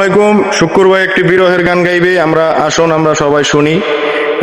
আলাইকুম। শুক্র ভাই একটি বিরহের গান গাইবে। আমরা আসুন আমরা সবাই শুনি।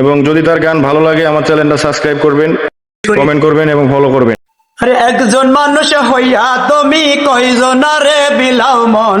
এবং যদি তার গান ভালো লাগে আমার চ্যানেলটা সাবস্ক্রাইব করবেন কমেন্ট করবেন এবং ফলো করবেন। আরে একজন মানুষ হইয়া তুমি কয়জনারে বিলাও মন।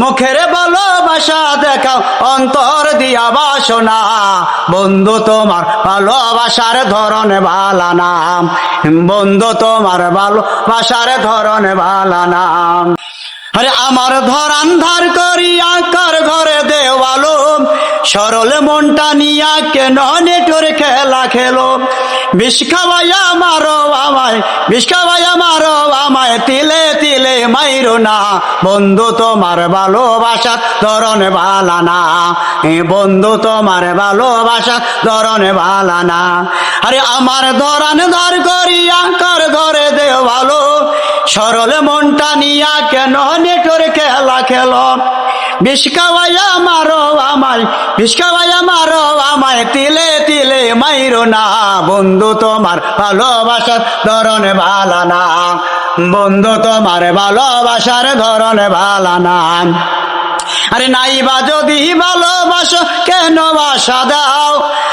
মুখের ভালোবাসা দেখাও, অন্তর দিয়া বাসনা। বন্ধু, তোমার ভালোবাসার ধরনে ভালানা বন্ধু, তোমার ভালোবাসার ধরনে ভালানা আরে, আমার ধরান ধার কার ঘরে দেওয়ালো? সরল মনটা নিয়া কেন নেটর খেলা খেলো? বিষ খাওয়াইয়া মারো আমায়, বিষ খাওয়াইয়া মারো আমায় তিলে তিলে মাইরো না। বন্ধু তোমার ভালোবাসা ধরনে ভালানা এ বন্ধু তোমার ভালোবাসা ধরনে ভালানা আরে আমার ধরান ধার করিয়া, কার ঘরে দেওয়ালো সরল মনটা নিয়া কেন নেটর খেলা খেলো? বিষ খাওয়াইয়া মারো আমায় বিষ খাওয়াইয়া মারো আমায় তিলে তিলে মাইরো না। বন্ধু তোমার ভালোবাসার ধরনে ভালানা বন্ধু তোমার ভালোবাসার ধরনে ভালানা আরে নাই বা যদি ভালোবাসো, কেন বাসা দাও?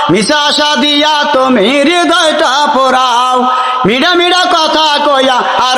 মিশা আশা দিয়া তুমি হৃদয়টা পোড়াও। মিডা মিডা কথা কইয়া আর